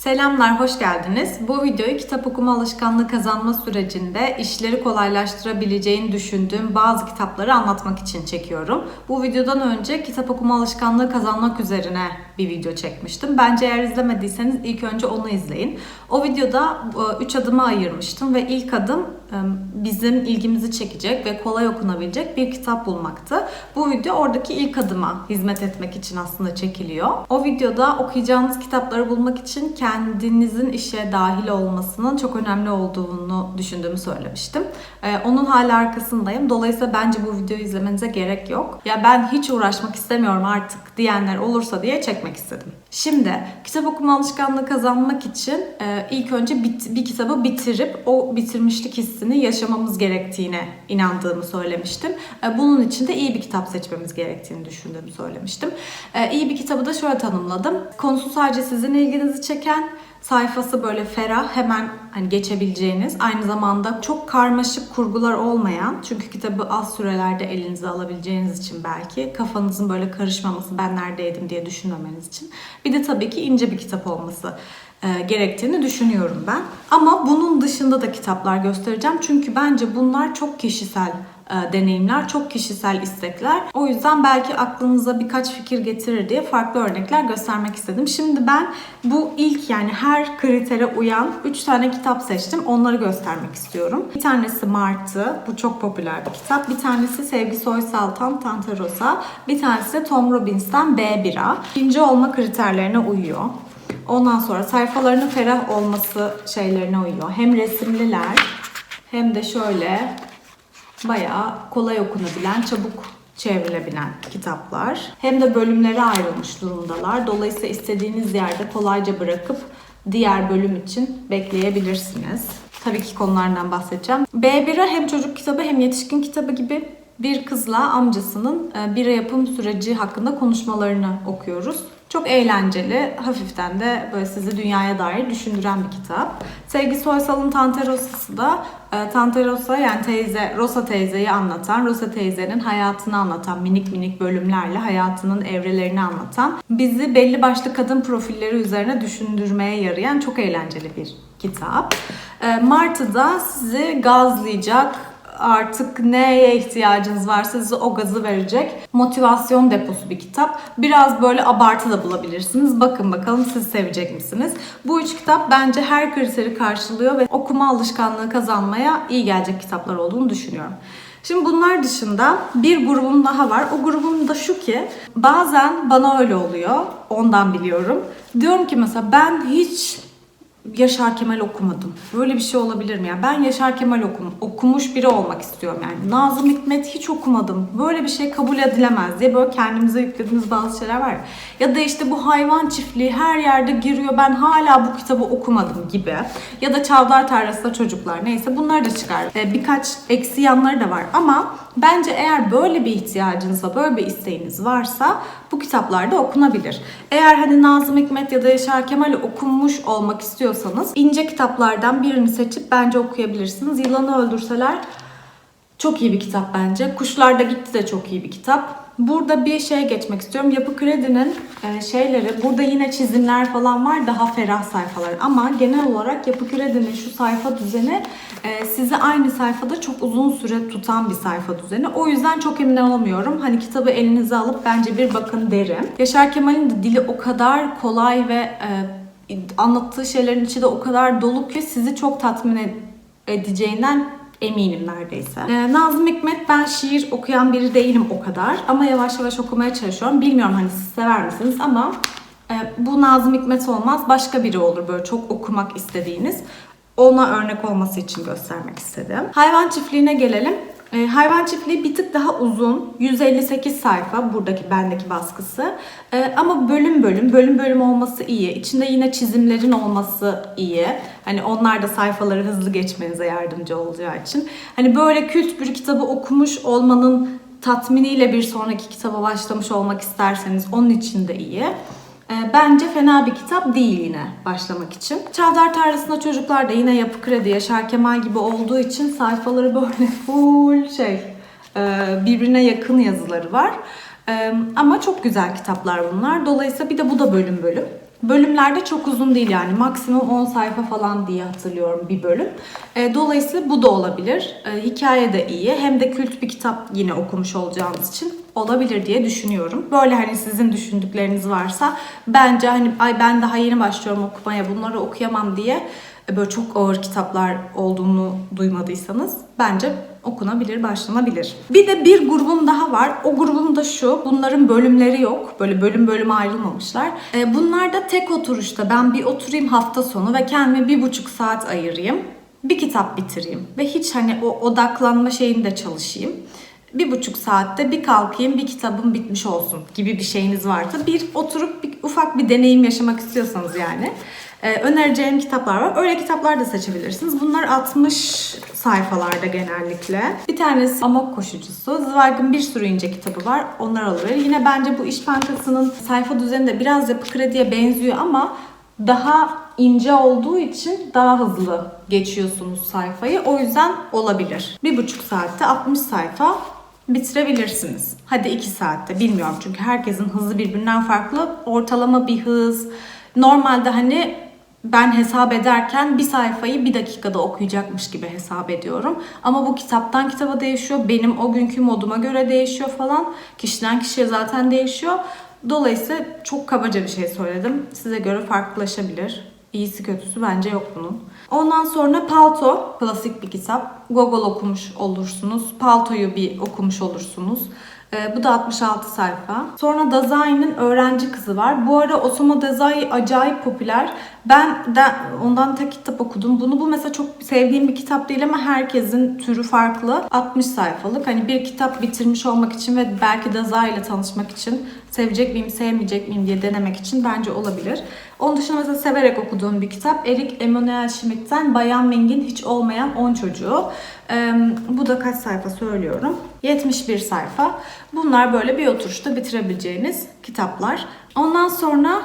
Selamlar, hoş geldiniz. Bu videoyu kitap okuma alışkanlığı kazanma sürecinde işleri kolaylaştırabileceğini düşündüğüm bazı kitapları anlatmak için çekiyorum. Bu videodan önce kitap okuma alışkanlığı kazanmak üzerine bir video çekmiştim. Bence eğer izlemediyseniz ilk önce onu izleyin. O videoda 3 adıma ayırmıştım ve ilk adım e, bizim ilgimizi çekecek ve kolay okunabilecek bir kitap bulmaktı. Bu video oradaki ilk adıma hizmet etmek için aslında çekiliyor. O videoda okuyacağınız kitapları bulmak için kendinizin işe dahil olmasının çok önemli olduğunu düşündüğümü söylemiştim. Ee, onun hala arkasındayım. Dolayısıyla bence bu videoyu izlemenize gerek yok. Ya ben hiç uğraşmak istemiyorum artık diyenler olursa diye çekmek istedim. Şimdi kitap okuma alışkanlığı kazanmak için e, ilk önce bit- bir kitabı bitirip o bitirmişlik hissini yaşamamız gerektiğine inandığımı söylemiştim. E, bunun için de iyi bir kitap seçmemiz gerektiğini düşündüğümü söylemiştim. E, iyi bir kitabı da şöyle tanımladım. Konusu sadece sizin ilginizi çeken, sayfası böyle ferah hemen hani geçebileceğiniz aynı zamanda çok karmaşık kurgular olmayan çünkü kitabı az sürelerde elinize alabileceğiniz için belki kafanızın böyle karışmaması ben neredeydim? diye düşünmemeniz için. Bir de tabii ki ince bir kitap olması e, gerektiğini düşünüyorum ben. Ama bunun dışında da kitaplar göstereceğim. Çünkü bence bunlar çok kişisel deneyimler, çok kişisel istekler. O yüzden belki aklınıza birkaç fikir getirir diye farklı örnekler göstermek istedim. Şimdi ben bu ilk yani her kritere uyan 3 tane kitap seçtim. Onları göstermek istiyorum. Bir tanesi Martı. Bu çok popüler bir kitap. Bir tanesi Sevgi Soysal'tan Tante Rosa. Bir tanesi de Tom Robbins'ten B Bira. İkinci olma kriterlerine uyuyor. Ondan sonra sayfalarının ferah olması şeylerine uyuyor. Hem resimliler hem de şöyle bayağı kolay okunabilen, çabuk çevrilebilen kitaplar. Hem de bölümlere ayrılmış durumdalar. Dolayısıyla istediğiniz yerde kolayca bırakıp diğer bölüm için bekleyebilirsiniz. Tabii ki konulardan bahsedeceğim. B1'e hem çocuk kitabı hem yetişkin kitabı gibi bir kızla amcasının e, bira yapım süreci hakkında konuşmalarını okuyoruz. Çok eğlenceli, hafiften de böyle sizi dünyaya dair düşündüren bir kitap. Sevgi Soysal'ın Tante Rosa'sı da e, Tante Rosa yani teyze, Rosa teyzeyi anlatan, Rosa teyzenin hayatını anlatan minik minik bölümlerle hayatının evrelerini anlatan, bizi belli başlı kadın profilleri üzerine düşündürmeye yarayan çok eğlenceli bir kitap. E, Martı'da sizi gazlayacak, artık neye ihtiyacınız varsa size o gazı verecek motivasyon deposu bir kitap. Biraz böyle abartı da bulabilirsiniz. Bakın bakalım siz sevecek misiniz? Bu üç kitap bence her kriteri karşılıyor ve okuma alışkanlığı kazanmaya iyi gelecek kitaplar olduğunu düşünüyorum. Şimdi bunlar dışında bir grubum daha var. O grubum da şu ki bazen bana öyle oluyor. Ondan biliyorum. Diyorum ki mesela ben hiç Yaşar Kemal okumadım. Böyle bir şey olabilir mi? Yani ben Yaşar Kemal okum, okumuş biri olmak istiyorum yani. Nazım Hikmet hiç okumadım. Böyle bir şey kabul edilemez diye böyle kendimize yüklediğimiz bazı şeyler var. Ya, da işte bu hayvan çiftliği her yerde giriyor. Ben hala bu kitabı okumadım gibi. Ya da Çavdar Tarlası'da çocuklar neyse bunlar da çıkar. Ee, birkaç eksi yanları da var ama bence eğer böyle bir ihtiyacınız böyle bir isteğiniz varsa bu kitaplar da okunabilir. Eğer hani Nazım Hikmet ya da Yaşar Kemal'i okunmuş olmak istiyorsanız ince kitaplardan birini seçip bence okuyabilirsiniz. Yılanı Öldürseler çok iyi bir kitap bence. Kuşlar da Gitti de çok iyi bir kitap. Burada bir şey geçmek istiyorum. Yapı Kredi'nin e, şeyleri, burada yine çizimler falan var. Daha ferah sayfalar. Ama genel olarak Yapı Kredi'nin şu sayfa düzeni sizi aynı sayfada çok uzun süre tutan bir sayfa düzeni. O yüzden çok emin olamıyorum. Hani kitabı elinize alıp bence bir bakın derim. Yaşar Kemal'in de dili o kadar kolay ve e, anlattığı şeylerin içi de o kadar dolu ki sizi çok tatmin ed- edeceğinden eminim neredeyse. Ee, Nazım Hikmet ben şiir okuyan biri değilim o kadar ama yavaş yavaş okumaya çalışıyorum. Bilmiyorum hani siz sever misiniz ama e, bu Nazım Hikmet olmaz başka biri olur böyle çok okumak istediğiniz. Ona örnek olması için göstermek istedim. Hayvan çiftliğine gelelim. E, hayvan çiftliği bir tık daha uzun. 158 sayfa buradaki bendeki baskısı. E, ama bölüm bölüm, bölüm bölüm olması iyi. İçinde yine çizimlerin olması iyi. Hani onlar da sayfaları hızlı geçmenize yardımcı olacağı için. Hani böyle kült bir kitabı okumuş olmanın tatminiyle bir sonraki kitaba başlamış olmak isterseniz onun için de iyi. E, Bence fena bir kitap değil yine başlamak için. Çavdar Tarlası'nda çocuklar da yine Yapı Kredi, Yaşar Kemal gibi olduğu için sayfaları böyle full şey e, birbirine yakın yazıları var. E, Ama çok güzel kitaplar bunlar. Dolayısıyla bir de bu da bölüm bölüm. Bölümlerde çok uzun değil yani maksimum 10 sayfa falan diye hatırlıyorum bir bölüm. E, dolayısıyla bu da olabilir. Hikaye de iyi hem de kült bir kitap yine okumuş olacağınız için olabilir diye düşünüyorum. Böyle hani sizin düşündükleriniz varsa bence hani ay ben daha yeni başlıyorum okumaya bunları okuyamam diye e, böyle çok ağır kitaplar olduğunu duymadıysanız bence okunabilir, başlanabilir. Bir de bir grubum daha var. O grubum da şu. Bunların bölümleri yok. Böyle bölüm bölüme ayrılmamışlar. E, bunlar da tek oturuşta ben bir oturayım hafta sonu ve kendime bir buçuk saat ayırayım. Bir kitap bitireyim. Ve hiç hani o odaklanma şeyinde çalışayım bir buçuk saatte bir kalkayım bir kitabım bitmiş olsun gibi bir şeyiniz varsa bir oturup bir, ufak bir deneyim yaşamak istiyorsanız yani e, önereceğim kitaplar var. Öyle kitaplar da seçebilirsiniz. Bunlar 60 sayfalarda genellikle. Bir tanesi Amok Koşucusu. Zweig'ın bir sürü ince kitabı var. Onlar olabilir. Yine bence bu İş Bankası'nın sayfa düzeni de biraz yapı krediye benziyor ama daha ince olduğu için daha hızlı geçiyorsunuz sayfayı. O yüzden olabilir. Bir buçuk saatte 60 sayfa bitirebilirsiniz. Hadi 2 saatte bilmiyorum çünkü herkesin hızı birbirinden farklı. Ortalama bir hız. Normalde hani ben hesap ederken bir sayfayı bir dakikada okuyacakmış gibi hesap ediyorum. Ama bu kitaptan kitaba değişiyor. Benim o günkü moduma göre değişiyor falan. Kişiden kişiye zaten değişiyor. Dolayısıyla çok kabaca bir şey söyledim. Size göre farklılaşabilir. İyisi kötüsü bence yok bunun. Ondan sonra Palto, klasik bir kitap. Gogol okumuş olursunuz. Palto'yu bir okumuş olursunuz. Ee, bu da 66 sayfa. Sonra Dazai'nin Öğrenci Kızı var. Bu ara Osamu Dazai acayip popüler. Ben de ondan tek kitap okudum. Bunu bu mesela çok sevdiğim bir kitap değil ama herkesin türü farklı. 60 sayfalık. Hani bir kitap bitirmiş olmak için ve belki Dazai ile tanışmak için sevecek miyim, sevmeyecek miyim diye denemek için bence olabilir. Onun dışında mesela severek okuduğum bir kitap Erik Emanuel Schmidt'ten Bayan Ming'in Hiç Olmayan 10 Çocuğu. Ee, bu da kaç sayfa söylüyorum. 71 sayfa. Bunlar böyle bir oturuşta bitirebileceğiniz kitaplar. Ondan sonra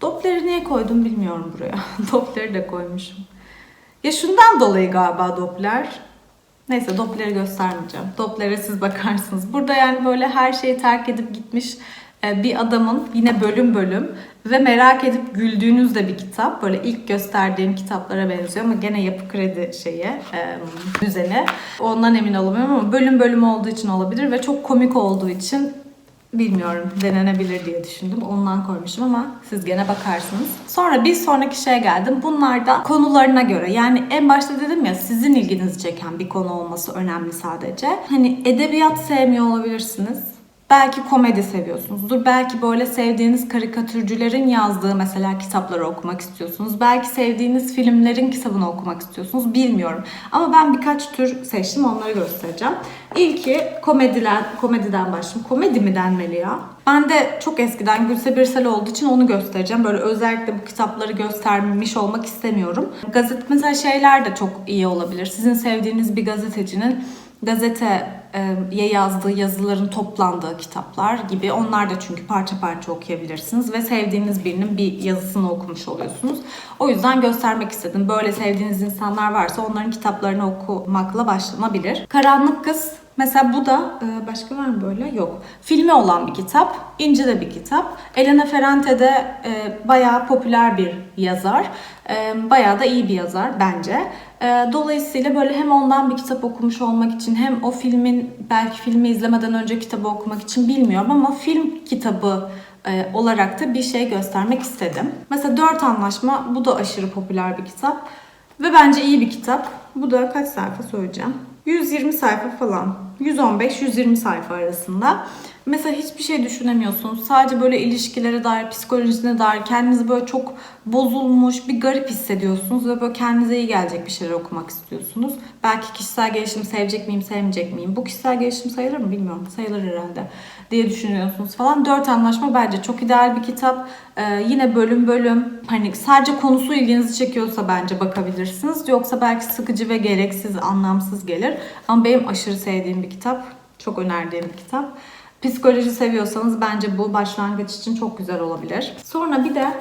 Doppler'i niye koydum bilmiyorum buraya. Doppler'i de koymuşum. Ya şundan dolayı galiba Doppler. Neyse Doppler'i göstermeyeceğim. Doppler'e siz bakarsınız. Burada yani böyle her şeyi terk edip gitmiş bir adamın yine bölüm bölüm ve merak edip güldüğünüz de bir kitap. Böyle ilk gösterdiğim kitaplara benziyor ama gene yapı kredi şeyi, e, düzeni. Ondan emin olamıyorum ama bölüm bölüm olduğu için olabilir ve çok komik olduğu için bilmiyorum denenebilir diye düşündüm. Ondan koymuşum ama siz gene bakarsınız. Sonra bir sonraki şeye geldim. Bunlar da konularına göre. Yani en başta dedim ya sizin ilginizi çeken bir konu olması önemli sadece. Hani edebiyat sevmiyor olabilirsiniz. Belki komedi seviyorsunuzdur. Belki böyle sevdiğiniz karikatürcülerin yazdığı mesela kitapları okumak istiyorsunuz. Belki sevdiğiniz filmlerin kitabını okumak istiyorsunuz. Bilmiyorum. Ama ben birkaç tür seçtim. Onları göstereceğim. İlki komediden, komediden başlayayım. Komedi mi denmeli ya? Ben de çok eskiden Gülse Birsel olduğu için onu göstereceğim. Böyle özellikle bu kitapları göstermiş olmak istemiyorum. Gazete şeyler de çok iyi olabilir. Sizin sevdiğiniz bir gazetecinin gazeteye yazdığı yazıların toplandığı kitaplar gibi. Onlar da çünkü parça parça okuyabilirsiniz ve sevdiğiniz birinin bir yazısını okumuş oluyorsunuz. O yüzden göstermek istedim. Böyle sevdiğiniz insanlar varsa onların kitaplarını okumakla başlanabilir. Karanlık Kız Mesela bu da e, başka var mı böyle? Yok. Filmi olan bir kitap. İnce de bir kitap. Elena Ferrante de e, bayağı popüler bir yazar. E, bayağı da iyi bir yazar bence. Dolayısıyla böyle hem ondan bir kitap okumuş olmak için hem o filmin belki filmi izlemeden önce kitabı okumak için bilmiyorum ama film kitabı olarak da bir şey göstermek istedim. Mesela Dört Anlaşma bu da aşırı popüler bir kitap. Ve bence iyi bir kitap. Bu da kaç sayfa söyleyeceğim. 120 sayfa falan. 115-120 sayfa arasında. Mesela hiçbir şey düşünemiyorsunuz. Sadece böyle ilişkilere dair, psikolojisine dair kendinizi böyle çok bozulmuş, bir garip hissediyorsunuz ve böyle kendinize iyi gelecek bir şeyler okumak istiyorsunuz. Belki kişisel gelişim sevecek miyim, sevmeyecek miyim? Bu kişisel gelişim sayılır mı bilmiyorum. Sayılır herhalde diye düşünüyorsunuz falan. Dört Anlaşma bence çok ideal bir kitap. Ee, yine bölüm bölüm hani sadece konusu ilginizi çekiyorsa bence bakabilirsiniz. Yoksa belki sıkıcı ve gereksiz, anlamsız gelir. Ama benim aşırı sevdiğim bir kitap. Çok önerdiğim bir kitap. Psikoloji seviyorsanız bence bu başlangıç için çok güzel olabilir. Sonra bir de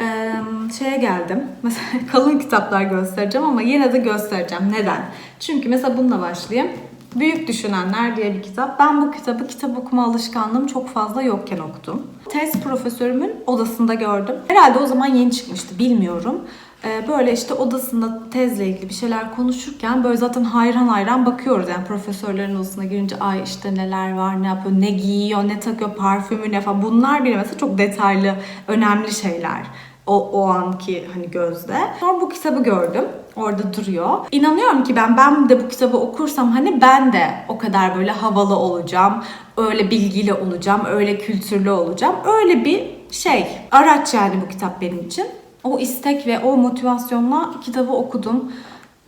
e, şeye geldim. Mesela kalın kitaplar göstereceğim ama yine de göstereceğim. Neden? Çünkü mesela bununla başlayayım. Büyük Düşünenler diye bir kitap. Ben bu kitabı kitap okuma alışkanlığım çok fazla yokken okudum. Tez profesörümün odasında gördüm. Herhalde o zaman yeni çıkmıştı bilmiyorum. Ee, Böyle işte odasında tezle ilgili bir şeyler konuşurken böyle zaten hayran hayran bakıyoruz. Yani profesörlerin odasına girince ay işte neler var, ne yapıyor, ne giyiyor, ne takıyor, parfümü ne falan. Bunlar bile mesela çok detaylı, önemli şeyler o, o anki hani gözde. Sonra bu kitabı gördüm. Orada duruyor. İnanıyorum ki ben ben de bu kitabı okursam hani ben de o kadar böyle havalı olacağım. Öyle bilgili olacağım, öyle kültürlü olacağım. Öyle bir şey. Araç yani bu kitap benim için. O istek ve o motivasyonla kitabı okudum.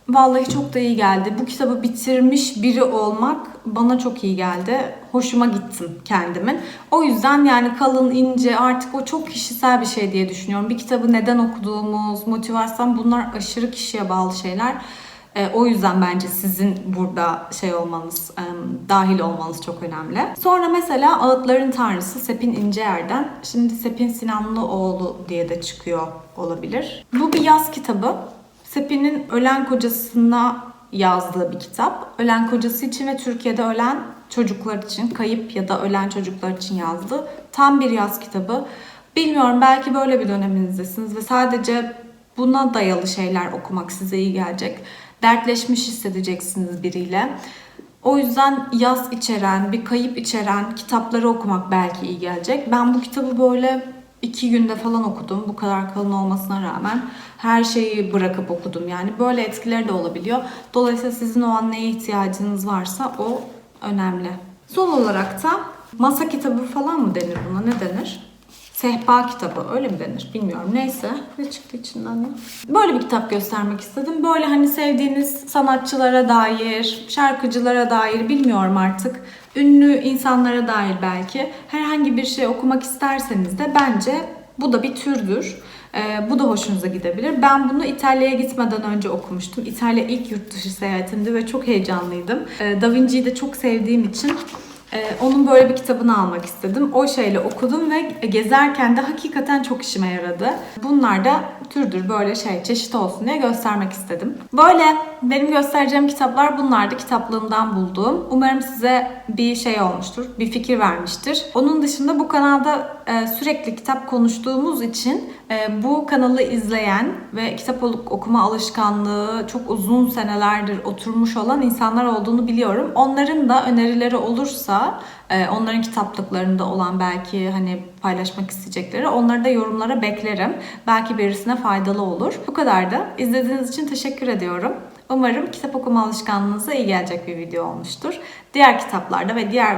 Vallahi çok da iyi geldi. Bu kitabı bitirmiş biri olmak bana çok iyi geldi. Hoşuma gittim kendimin. O yüzden yani kalın, ince artık o çok kişisel bir şey diye düşünüyorum. Bir kitabı neden okuduğumuz, motivasyon bunlar aşırı kişiye bağlı şeyler. E, o yüzden bence sizin burada şey olmanız, e, dahil olmanız çok önemli. Sonra mesela Ağıtların Tanrısı Sepin İnceer'den. Şimdi Sepin Sinanlıoğlu diye de çıkıyor olabilir. Bu bir yaz kitabı. Sepin'in ölen kocasına yazdığı bir kitap. Ölen kocası için ve Türkiye'de ölen çocuklar için, kayıp ya da ölen çocuklar için yazdı. Tam bir yaz kitabı. Bilmiyorum belki böyle bir döneminizdesiniz ve sadece buna dayalı şeyler okumak size iyi gelecek. Dertleşmiş hissedeceksiniz biriyle. O yüzden yaz içeren, bir kayıp içeren kitapları okumak belki iyi gelecek. Ben bu kitabı böyle iki günde falan okudum. Bu kadar kalın olmasına rağmen her şeyi bırakıp okudum. Yani böyle etkileri de olabiliyor. Dolayısıyla sizin o an neye ihtiyacınız varsa o önemli. Son olarak da masa kitabı falan mı denir buna? Ne denir? Sehpa kitabı öyle mi denir bilmiyorum. Neyse ne çıktı içinden ya. Böyle bir kitap göstermek istedim. Böyle hani sevdiğiniz sanatçılara dair, şarkıcılara dair bilmiyorum artık. Ünlü insanlara dair belki herhangi bir şey okumak isterseniz de bence bu da bir türdür. Ee, bu da hoşunuza gidebilir. Ben bunu İtalya'ya gitmeden önce okumuştum. İtalya ilk yurt dışı seyahatimdi ve çok heyecanlıydım. Ee, da Vinci'yi de çok sevdiğim için onun böyle bir kitabını almak istedim. O şeyle okudum ve gezerken de hakikaten çok işime yaradı. Bunlar da türdür böyle şey çeşit olsun diye göstermek istedim. Böyle benim göstereceğim kitaplar bunlardı kitaplığımdan bulduğum. Umarım size bir şey olmuştur, bir fikir vermiştir. Onun dışında bu kanalda e, sürekli kitap konuştuğumuz için e, bu kanalı izleyen ve kitap okuma alışkanlığı çok uzun senelerdir oturmuş olan insanlar olduğunu biliyorum. Onların da önerileri olursa e, onların kitaplıklarında olan belki hani paylaşmak isteyecekleri onları da yorumlara beklerim. Belki birisine faydalı olur. Bu kadar da. İzlediğiniz için teşekkür ediyorum. Umarım kitap okuma alışkanlığınıza iyi gelecek bir video olmuştur. Diğer kitaplarda ve diğer